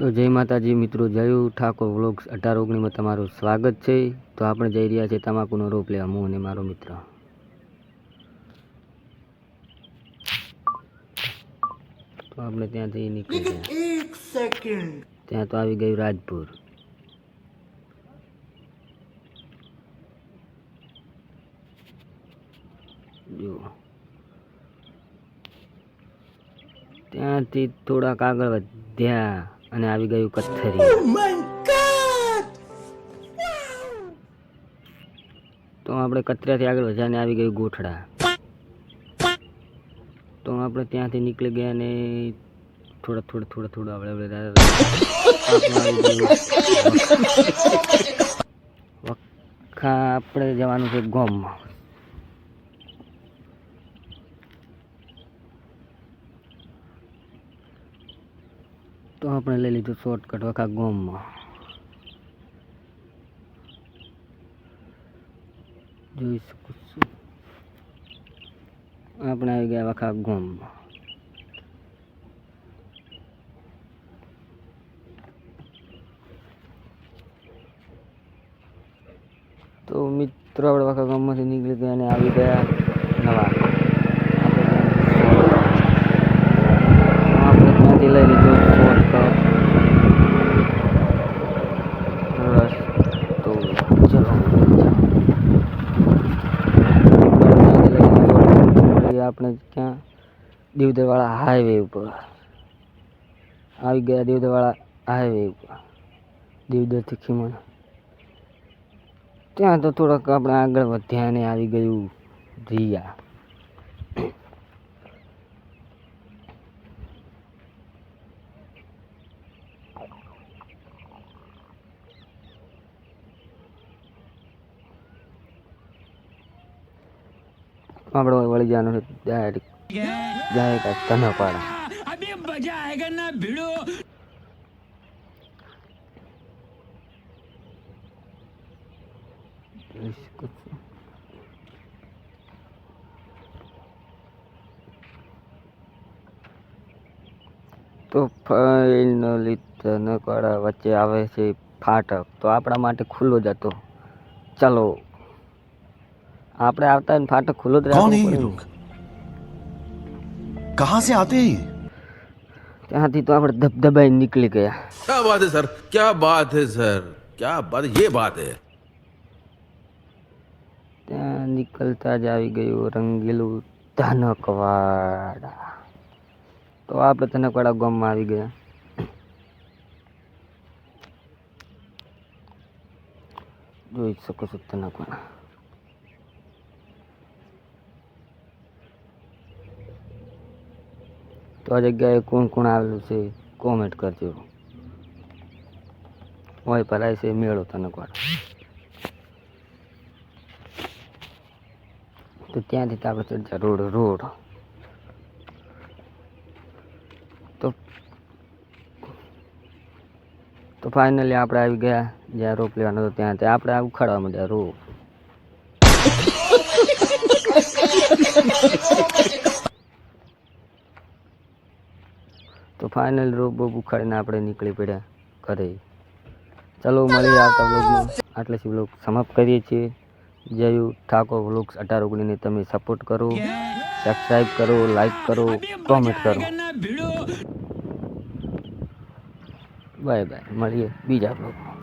તો જય માતાજી મિત્રો જયું ઠાકોર વ્લોગ્સ અઢાર ઓગણીમાં તમારું સ્વાગત છે. તો આપણે જઈ રહ્યા છીએ તમાકુનો રોપ લેવા હું અને મારો મિત્ર. તો આપણે ત્યાંથી નીકળી ત્યાં તો આવી ગયું રાજપુર. જુઓ. ત્યાંથી થોડાક આગળ વધ્યા. અને આવી ગયું કથરી oh તો આપણે કચરાથી આગળ વધારે આવી ગયું ગોઠડા. તો આપણે ત્યાંથી નીકળી ગયા અને થોડા થોડા થોડા થોડા આપણે વખા આપણે જવાનું છે ગોમમાં. તો આપણે લઈ લીધું શોર્ટકટ વખા ગોમમાં. જોઈ શકું છું. આપણે આવી ગયા વખા ગોમમાં. તો મિત્રો, આપણે વખા ગામમાંથી નીકળી ગયા અને આવી ગયા નવા આપણે ત્યાંથી લઈ લીધું શોર્ટકટ રસ્તો ચલો મળીએ આપણે ક્યાં દીવદરવાળા હાઈવે ઉપર. આવી ગયા દીવદરવાળા હાઈવે ઉપર. દીવદરથી ખીમણ. ત્યાં તો થોડાક આપણે આગળ વધ્યા અને આવી ગયું રિયા. આપણો વળી જવાનું છે તને પાડા તો ફાઇનલી તને વચ્ચે આવે છે ફાટક. તો આપણા માટે ખુલ્લો જ હતો. ચાલો આપણે આવતા હોય ને ફાટક ખુલ્લો જ कौन है રાખવો ये પડે ને. लोग कहां से आते हैं ये ત્યાંથી તો આપણે ધબધબાઈ નીકળી ગયા क्या बात है सर क्या बात है सर क्या बात ये बात है ત્યાં નીકળતા જ આવી ગયું રંગીલું ધનકવાડા તો આપણે ધનકવાડા ગામમાં આવી ગયા જોઈ શકો છો ધનકવાડા તો આ જગ્યાએ કોણ કોણ આવેલું છે કોમેન્ટ કરજો. હોય ભરાય છે, મેળો ધનકવાડા તો ત્યાંથી આપણે ચડ્યા રોડ રોડ. તો તો ફાઇનલી આપણે આવી ગયા. જ્યાં રોપ લેવાનો હતો ત્યાં ત્યાં આપણે ઉખાડવા માંડ્યા રોપ તો ફાઇનલ રોબો ઉખાડીને આપણે નીકળી પડ્યા ઘરે. ચલો, મળીએ આવતા બ્લોગમાં આટલે સુધી બ્લોગ સમાપ્ત કરીએ છીએ. જય ઠાકોર વ્લોગ્સ અઢાર ઓગણીને તમે સપોર્ટ કરો સબસ્ક્રાઈબ કરો લાઈક કરો કોમેન્ટ કરો. બાય બાય મળીએ બીજા બ્લોગમાં